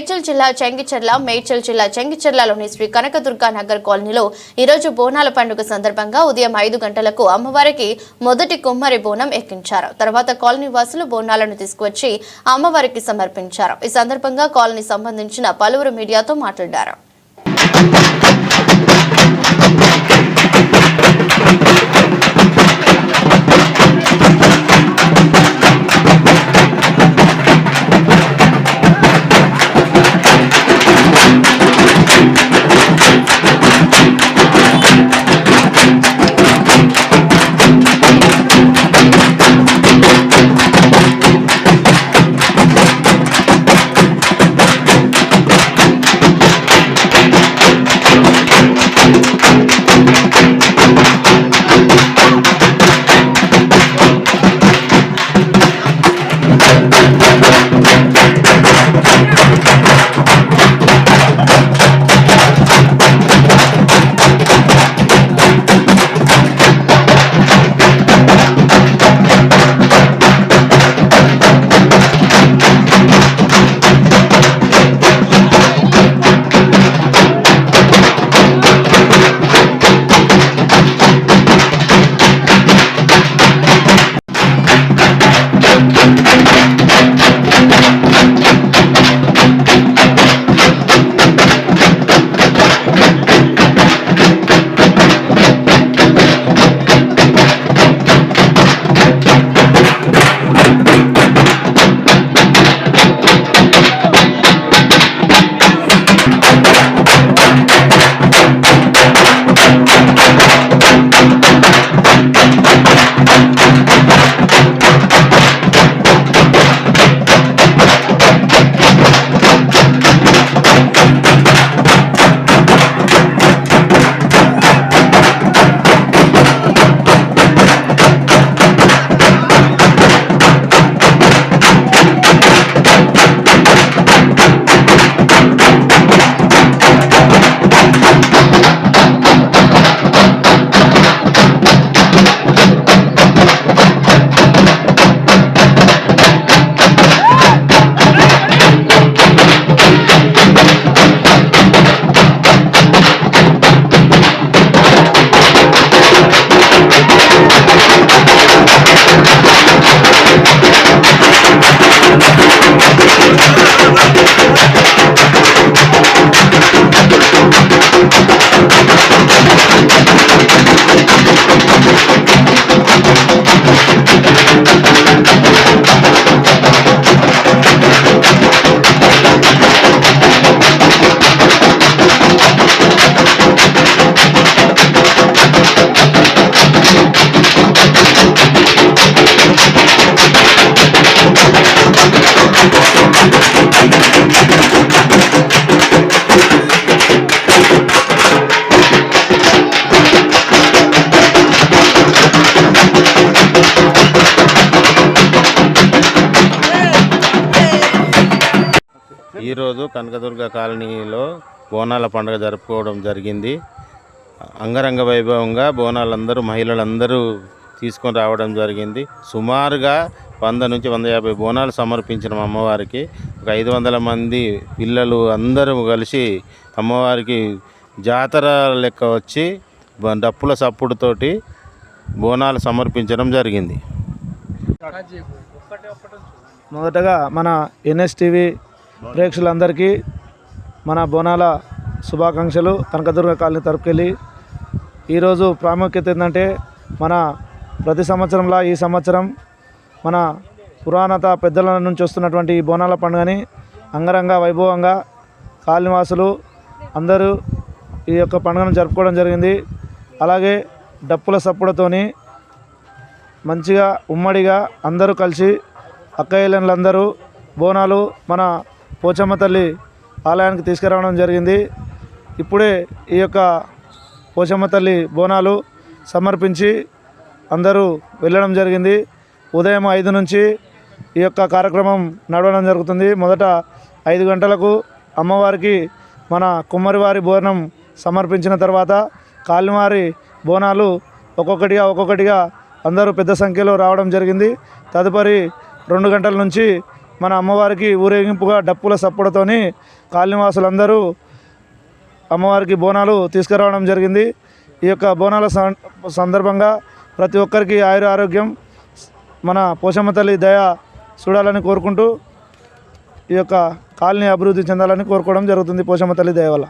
మేడ్చల్ జిల్లా చెంగిచెర్ల మేడ్చల్ జిల్లా చెంగిచెర్లలోని శ్రీ కనకదుర్గా నగర్ కాలనీలో ఈరోజు బోనాల పండుగ సందర్భంగా ఉదయం ఐదు గంటలకు అమ్మవారికి మొదటి కుమ్మరి బోనం ఎక్కించారు. తర్వాత కాలనీ వాసులు బోనాలను తీసుకువచ్చి అమ్మవారికి సమర్పించారు. ఈ సందర్భంగా కాలనీ సంబంధించిన పలువురు మీడియాతో మాట్లాడారు. ఈరోజు కనకదుర్గ కాలనీలో బోనాల పండుగ జరుపుకోవడం జరిగింది. అంగరంగ వైభవంగా బోనాలందరూ మహిళలందరూ తీసుకొని రావడం జరిగింది. సుమారుగా వంద నుంచి వంద యాభై బోనాలు సమర్పించిన అమ్మవారికి ఒక ఐదు వందల మంది పిల్లలు అందరూ కలిసి అమ్మవారికి జాతర లెక్క వచ్చి డప్పుల సప్పుడుతోటి బోనాలు సమర్పించడం జరిగింది. మొదటగా మన ఎన్ఎస్టీవీ ప్రేక్షకులందరికీ మన బోనాల శుభాకాంక్షలు కనకదుర్గ కాలనీ తరపుకెళ్ళి. ఈరోజు ప్రాముఖ్యత ఏంటంటే మన ప్రతి సంవత్సరంలా ఈ సంవత్సరం మన పురాణత పెద్దల నుంచి వస్తున్నటువంటి ఈ బోనాల పండుగని అంగరంగ వైభవంగా కాలనివాసులు అందరూ ఈ యొక్క పండుగను జరుపుకోవడం జరిగింది. అలాగే డప్పుల సప్పుడతోని మంచిగా ఉమ్మడిగా అందరూ కలిసి అక్కయ్యలందరూ బోనాలు మన పోచమ్మ తల్లి ఆలయానికి తీసుకురావడం జరిగింది. ఇప్పుడే ఈ యొక్క పోచమ్మ తల్లి బోనాలు సమర్పించి అందరూ వెళ్ళడం జరిగింది. ఉదయం ఐదు నుంచి ఈ యొక్క కార్యక్రమం నడవడం జరుగుతుంది. మొదట ఐదు గంటలకు అమ్మవారికి మన కుమ్మరివారి బోనం సమర్పించిన తర్వాత కాలివారి బోనాలు ఒక్కొక్కటిగా ఒక్కొక్కటిగా అందరూ పెద్ద సంఖ్యలో రావడం జరిగింది. తదుపరి రెండు గంటల నుంచి మన అమ్మవారికి ఊరేగింపుగా డప్పుల సప్పుడతోని కాలనివాసులందరూ అమ్మవారికి బోనాలు తీసుకురావడం జరిగింది. ఈ యొక్క బోనాల సందర్భంగా ప్రతి ఒక్కరికి ఆయుర ఆరోగ్యం మన పోషమ్మ తల్లి దయ చూడాలని కోరుకుంటూ ఈ యొక్క కాలనీ అభివృద్ధి చెందాలని కోరుకోవడం జరుగుతుంది పోషమ్మ తల్లి దయ వల్ల.